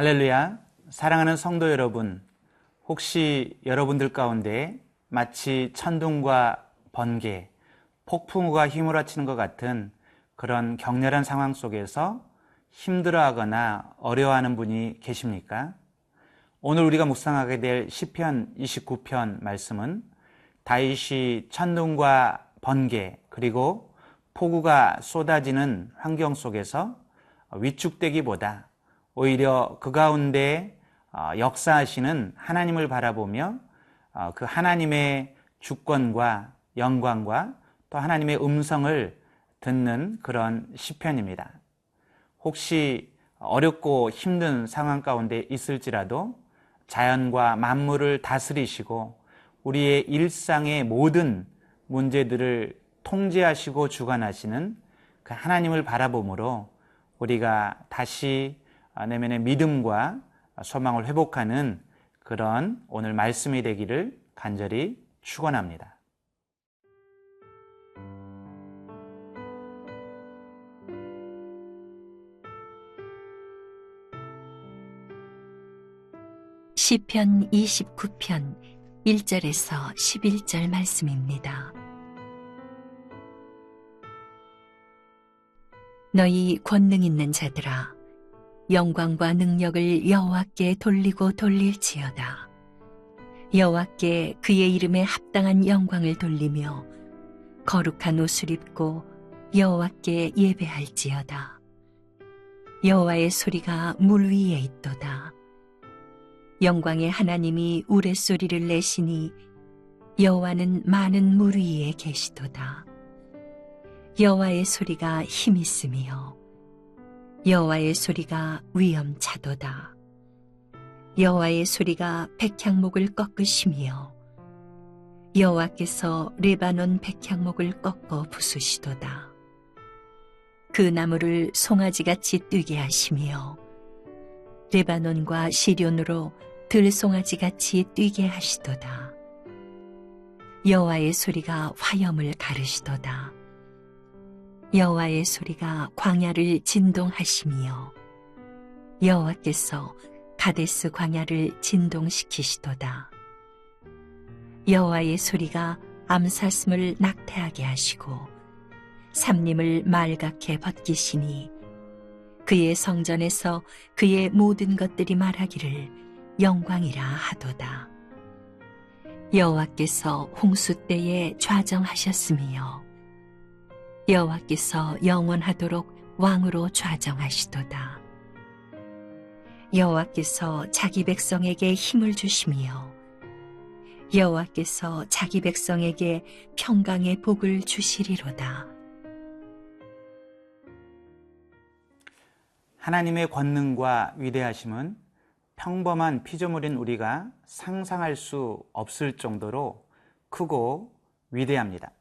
할렐루야. 사랑하는 성도 여러분, 혹시 여러분들 가운데 마치 천둥과 번개, 폭풍우가 휘몰아치는 것 같은 그런 격렬한 상황 속에서 힘들어하거나 어려워하는 분이 계십니까? 오늘 우리가 묵상하게 될 시편 29편 말씀은 다윗이 천둥과 번개 그리고 폭우가 쏟아지는 환경 속에서 위축되기보다 오히려 그 가운데 어, 역사하시는 하나님을 바라보며 어, 그 하나님의 주권과 영광과 또 하나님의 음성을 듣는 그런 시편입니다. 혹시 어렵고 힘든 상황 가운데 있을지라도 자연과 만물을 다스리시고 우리의 일상의 모든 문제들을 통제하시고 주관하시는 그 하나님을 바라보므로 우리가 다시 내면의 믿음과 소망을 회복하는 그런 오늘 말씀이 되기를 간절히 축원합니다. 시편 29편 1절에서 11절 말씀입니다. 너희 권능 있는 자들아 영광과 능력을 여호와께 돌리고 돌릴지어다. 여호와께 그의 이름에 합당한 영광을 돌리며 거룩한 옷을 입고 여호와께 예배할지어다. 여호와의 소리가 물 위에 있도다. 영광의 하나님이 우레소리를 내시니 여호와는 많은 물 위에 계시도다. 여호와의 소리가 힘있으며 여호와의 소리가 위엄차도다. 여호와의 소리가 백향목을 꺾으시며 여호와께서 레바논 백향목을 꺾어 부수시도다. 그 나무를 송아지같이 뛰게 하시며 레바논과 시련으로 들송아지같이 뛰게 하시도다. 여호와의 소리가 화염을 가르시도다. 여호와의 소리가 광야를 진동하시며 여호와께서 가데스 광야를 진동시키시도다. 여호와의 소리가 암사슴을 낙태하게 하시고 삼림을 말갛게 벗기시니 그의 성전에서 그의 모든 것들이 말하기를 영광이라 하도다. 여호와께서 홍수 때에 좌정하셨으며 여호와께서 영원하도록 왕으로 좌정하시도다. 여호와께서 자기 백성에게 힘을 주시며 여호와께서 자기 백성에게 평강의 복을 주시리로다. 하나님의 권능과 위대하심은 평범한 피조물인 우리가 상상할 수 없을 정도로 크고 위대합니다.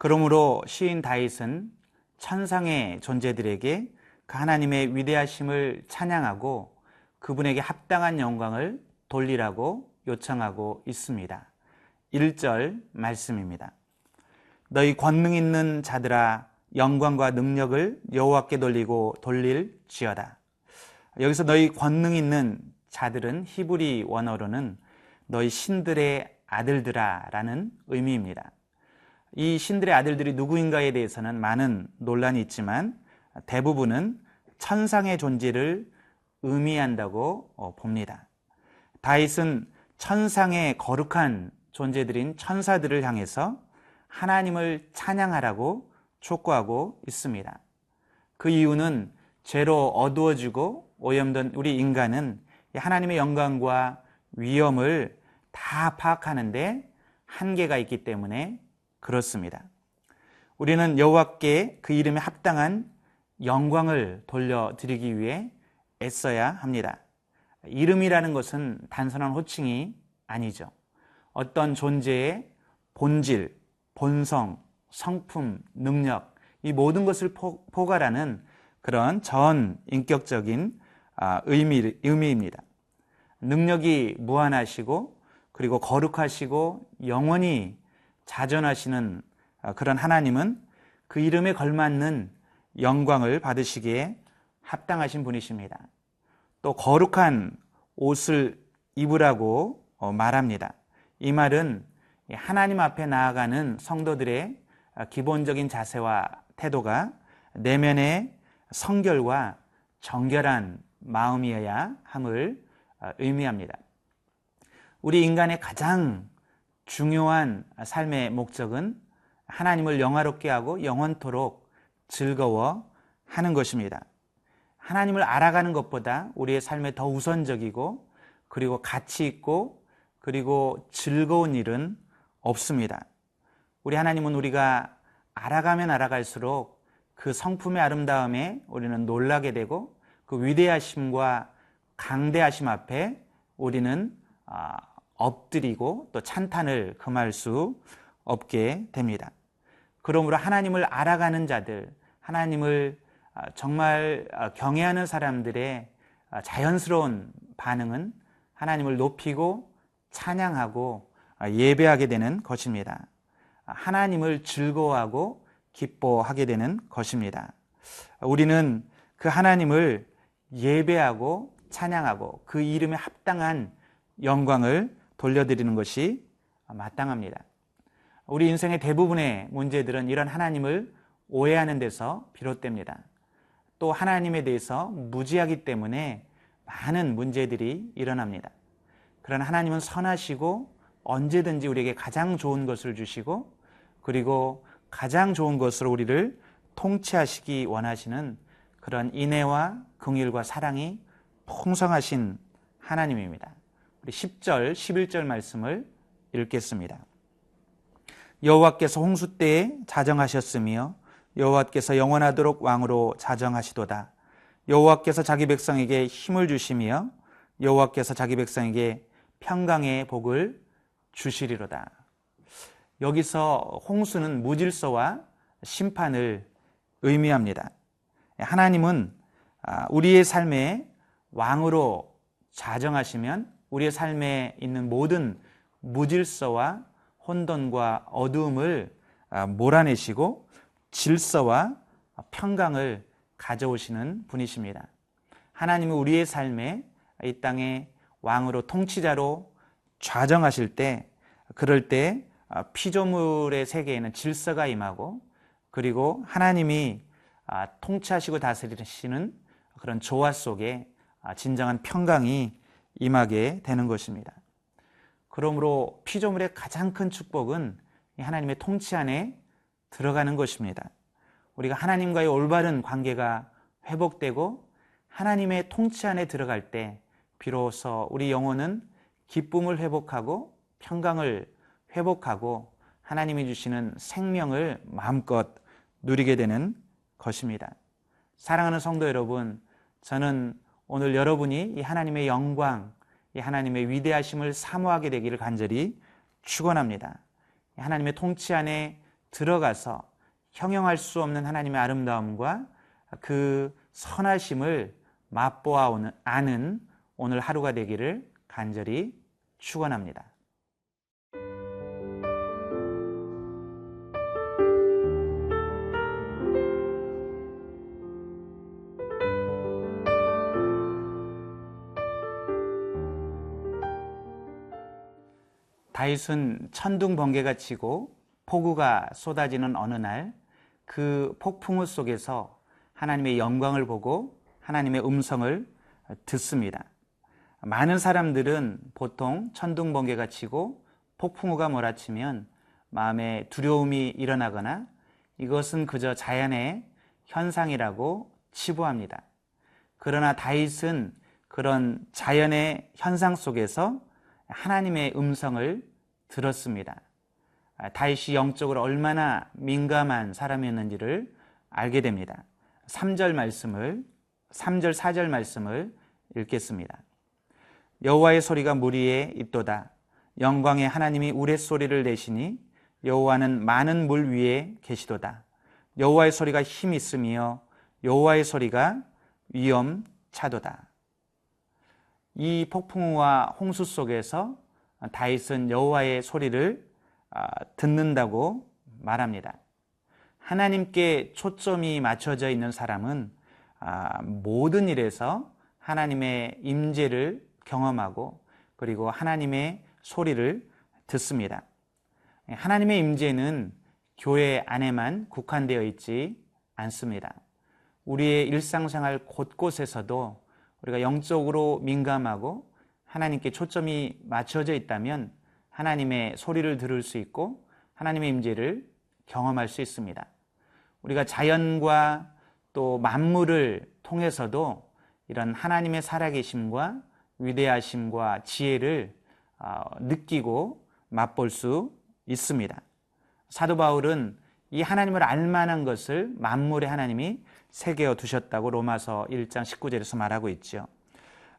그러므로 시인 다윗은 천상의 존재들에게 그 하나님의 위대하심을 찬양하고 그분에게 합당한 영광을 돌리라고 요청하고 있습니다. 1절 말씀입니다. 너희 권능 있는 자들아 영광과 능력을 여호와께 돌리고 돌릴지어다. 여기서 너희 권능 있는 자들은 히브리 원어로는 너희 신들의 아들들아라는 의미입니다. 이 신들의 아들들이 누구인가에 대해서는 많은 논란이 있지만 대부분은 천상의 존재를 의미한다고 어, 봅니다. 다윗은 천상의 거룩한 존재들인 천사들을 향해서 하나님을 찬양하라고 촉구하고 있습니다. 그 이유는 죄로 어두워지고 오염된 우리 인간은 하나님의 영광과 위엄을 다 파악하는데 한계가 있기 때문에 그렇습니다. 우리는 여호와께 그 이름에 합당한 영광을 돌려드리기 위해 애써야 합니다. 이름이라는 것은 단순한 호칭이 아니죠. 어떤 존재의 본질, 본성, 성품, 능력, 이 모든 것을 포괄하는 그런 전 인격적인 아, 의미, 의미입니다. 능력이 무한하시고 그리고 거룩하시고 영원히 자전하시는 아, 그런 하나님은 그 이름에 걸맞는 영광을 받으시기에 합당하신 분이십니다. 또 거룩한 옷을 입으라고 어, 말합니다. 이 말은 하나님 앞에 나아가는 성도들의 기본적인 자세와 태도가 내면의 성결과 정결한 마음이어야 함을 어, 의미합니다. 우리 인간의 가장 중요한 삶의 목적은 하나님을 영화롭게 하고 영원토록 즐거워 하는 것입니다. 하나님을 알아가는 것보다 우리의 삶에 더 우선적이고 그리고 가치 있고 그리고 즐거운 일은 없습니다. 우리 하나님은 우리가 알아가면 알아갈수록 그 성품의 아름다움에 우리는 놀라게 되고 그 위대하심과 강대하심 앞에 우리는 아, 엎드리고 또 찬탄을 금할 수 없게 됩니다. 그러므로 하나님을 알아가는 자들, 하나님을 아, 정말 아, 경외하는 사람들의 자연스러운 반응은 하나님을 높이고 찬양하고 예배하게 되는 것입니다. 하나님을 즐거워하고 기뻐하게 되는 것입니다. 우리는 그 하나님을 예배하고 찬양하고 그 이름에 합당한 영광을 돌려드리는 것이 마땅합니다. 우리 인생의 대부분의 문제들은 이런 하나님을 오해하는 데서 비롯됩니다. 또 하나님에 대해서 무지하기 때문에 많은 문제들이 일어납니다. 그러나 하나님은 선하시고 언제든지 우리에게 가장 좋은 것을 주시고 그리고 가장 좋은 것으로 우리를 통치하시기 원하시는 그런 인애와 긍일과 사랑이 풍성하신 하나님입니다. 우리 10절, 11절 말씀을 읽겠습니다. 여호와께서 홍수 때에 자정하셨으며 여호와께서 영원하도록 왕으로 자정하시도다. 여호와께서 자기 백성에게 힘을 주시며 여호와께서 자기 백성에게 평강의 복을 주시리로다. 여기서 홍수는 무질서와 심판을 의미합니다. 하나님은 아, 우리의 삶에 왕으로 자정하시면 우리의 삶에 있는 모든 무질서와 혼돈과 어두움을 아, 몰아내시고 질서와 평강을 가져오시는 분이십니다. 하나님은 우리의 삶에 이 땅에 왕으로 통치자로 좌정하실 때 그럴 때 아, 피조물의 세계에는 질서가 임하고 그리고 하나님이 아, 통치하시고 다스리시는 그런 조화 속에 진정한 평강이 임하게 되는 것입니다. 그러므로 피조물의 가장 큰 축복은 하나님의 통치 안에 들어가는 것입니다. 우리가 하나님과의 올바른 관계가 회복되고 하나님의 통치 안에 들어갈 때 비로소 우리 영혼은 기쁨을 회복하고 평강을 회복하고 하나님이 주시는 생명을 마음껏 누리게 되는 것입니다. 사랑하는 성도 여러분, 저는 오늘 여러분이 이 하나님의 영광, 이 하나님의 위대하심을 사모하게 되기를 간절히 축원합니다. 하나님의 통치 안에 들어가서 형용할 수 없는 하나님의 아름다움과 그 선하심을 맛보아 아는 오늘 하루가 되기를 간절히 축원합니다. 다윗은 천둥 번개가 치고 폭우가 쏟아지는 어느 날 그 폭풍우 속에서 하나님의 영광을 보고 하나님의 음성을 듣습니다. 많은 사람들은 보통 천둥 번개가 치고 폭풍우가 몰아치면 마음에 두려움이 일어나거나 이것은 그저 자연의 현상이라고 치부합니다. 그러나 다윗은 그런 자연의 현상 속에서 하나님의 음성을 들었습니다. 아, 다윗이 영적으로 얼마나 민감한 사람이었는지를 알게 됩니다. 3절 말씀을 3절 4절 말씀을 읽겠습니다. 여호와의 소리가 물 위에 있도다. 영광의 하나님이 우레소리를 내시니 여호와는 많은 물 위에 계시도다. 여호와의 소리가 힘 있으며 여호와의 소리가 위엄 차도다. 이 폭풍우와 홍수 속에서 다윗은 여호와의 소리를 아, 듣는다고 말합니다. 하나님께 초점이 맞춰져 있는 사람은 아, 모든 일에서 하나님의 임재를 경험하고 그리고 하나님의 소리를 듣습니다. 하나님의 임재는 교회 안에만 국한되어 있지 않습니다. 우리의 일상생활 곳곳에서도 우리가 영적으로 민감하고 하나님께 초점이 맞춰져 있다면 하나님의 소리를 들을 수 있고 하나님의 임재를 경험할 수 있습니다. 우리가 자연과 또 만물을 통해서도 이런 하나님의 살아계심과 위대하심과 지혜를 어, 느끼고 맛볼 수 있습니다. 사도 바울은 이 하나님을 알만한 것을 만물의 하나님이 새겨 두셨다고 로마서 1장 19절에서 말하고 있죠.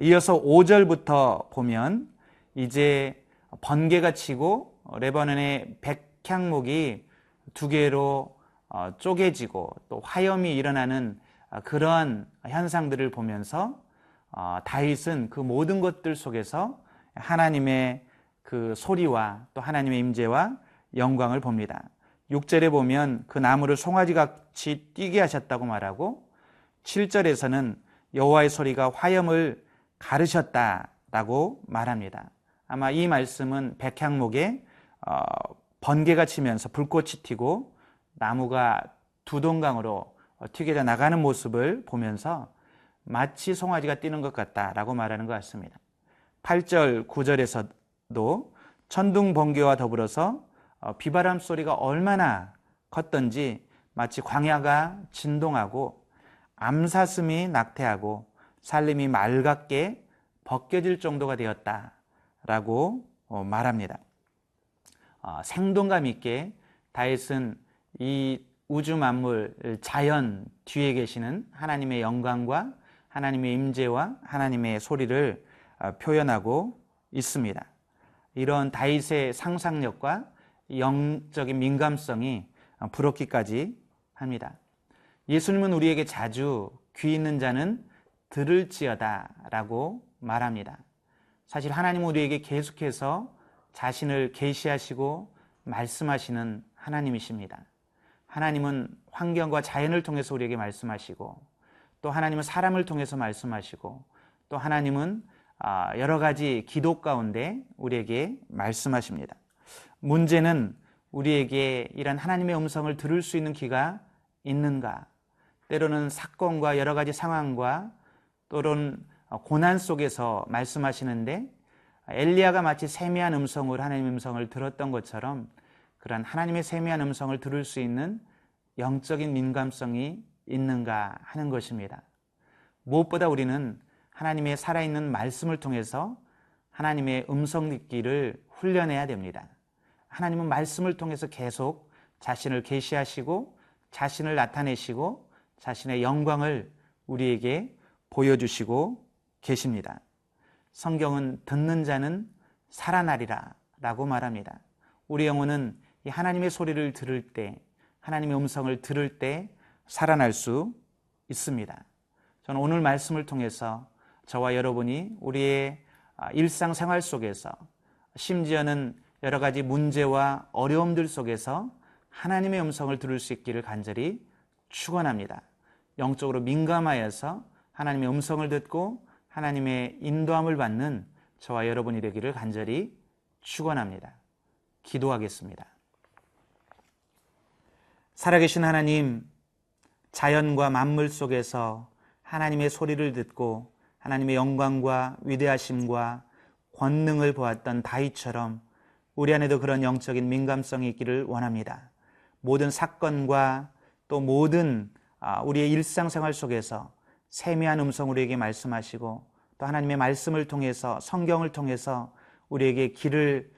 이어서 5절부터 보면 이제 번개가 치고 레바논의 백향목이 두 개로 어, 쪼개지고 또 화염이 일어나는 그런 현상들을 보면서 어, 다윗은 그 모든 것들 속에서 하나님의 그 소리와 또 하나님의 임재와 영광을 봅니다. 6절에 보면 그 나무를 송아지 같이 뛰게 하셨다고 말하고 7절에서는 여호와의 소리가 화염을 가르셨다라고 말합니다. 아마 이 말씀은 백향목에 어, 번개가 치면서 불꽃이 튀고 나무가 두 동강으로 튀겨져 나가는 모습을 보면서 마치 송아지가 뛰는 것 같다라고 말하는 것 같습니다. 8절, 9절에서도 천둥 번개와 더불어서 어, 비바람 소리가 얼마나 컸던지 마치 광야가 진동하고 암사슴이 낙태하고 살림이 맑게 벗겨질 정도가 되었다라고 어, 말합니다. 어, 생동감 있게 다윗은 이 우주 만물 자연 뒤에 계시는 하나님의 영광과 하나님의 임재와 하나님의 소리를 표현하고 있습니다. 이런 다윗의 상상력과 영적인 민감성이 부럽기까지 합니다. 예수님은 우리에게 자주 귀 있는 자는 들을지어다 라고 말합니다. 사실 하나님은 우리에게 계속해서 자신을 계시하시고 말씀하시는 하나님이십니다. 하나님은 환경과 자연을 통해서 우리에게 말씀하시고 또 하나님은 사람을 통해서 말씀하시고 또 하나님은 아, 여러 가지 기도 가운데 우리에게 말씀하십니다. 문제는 우리에게 이런 하나님의 음성을 들을 수 있는 귀가 있는가? 때로는 사건과 여러 가지 상황과 또는 고난 속에서 말씀하시는데 엘리야가 마치 세미한 음성으로 하나님의 음성을 들었던 것처럼 그런 하나님의 세미한 음성을 들을 수 있는 영적인 민감성이 있는가 하는 것입니다. 무엇보다 우리는 하나님의 살아있는 말씀을 통해서 하나님의 음성 듣기를 훈련해야 됩니다. 하나님은 말씀을 통해서 계속 자신을 계시하시고 자신을 나타내시고 자신의 영광을 우리에게 보여주시고 계십니다. 성경은 듣는 자는 살아나리라 라고 말합니다. 우리 영혼은 이 하나님의 소리를 들을 때, 하나님의 음성을 들을 때 살아날 수 있습니다. 저는 오늘 말씀을 통해서 저와 여러분이 우리의 일상생활 속에서 심지어는 여러 가지 문제와 어려움들 속에서 하나님의 음성을 들을 수 있기를 간절히 축원합니다. 영적으로 민감하여서 하나님의 음성을 듣고 하나님의 인도함을 받는 저와 여러분이 되기를 간절히 축원합니다. 기도하겠습니다. 살아계신 하나님, 자연과 만물 속에서 하나님의 소리를 듣고 하나님의 영광과 위대하심과 권능을 보았던 다윗처럼 우리 안에도 그런 영적인 민감성이 있기를 원합니다. 모든 사건과 또 모든 아, 우리의 일상생활 속에서 세미한 음성 우리에게 말씀하시고 또 하나님의 말씀을 통해서 성경을 통해서 우리에게 길을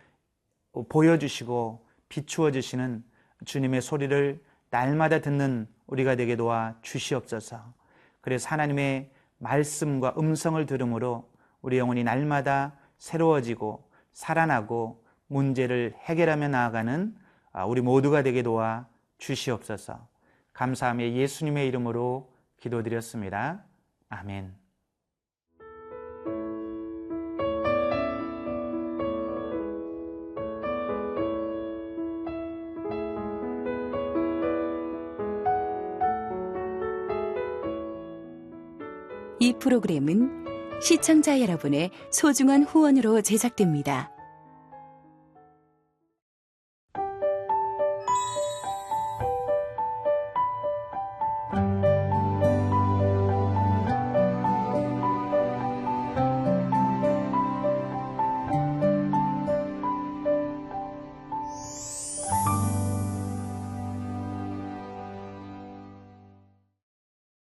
보여주시고 비추어 주시는 주님의 소리를 날마다 듣는 우리가 되게 도와 주시옵소서. 그래서 하나님의 말씀과 음성을 들음으로 우리 영혼이 날마다 새로워지고 살아나고 문제를 해결하며 나아가는 아, 우리 모두가 되게 도와 주시옵소서. 감사하며 예수님의 이름으로 기도드렸습니다. 아멘. 이 프로그램은 시청자 여러분의 소중한 후원으로 제작됩니다.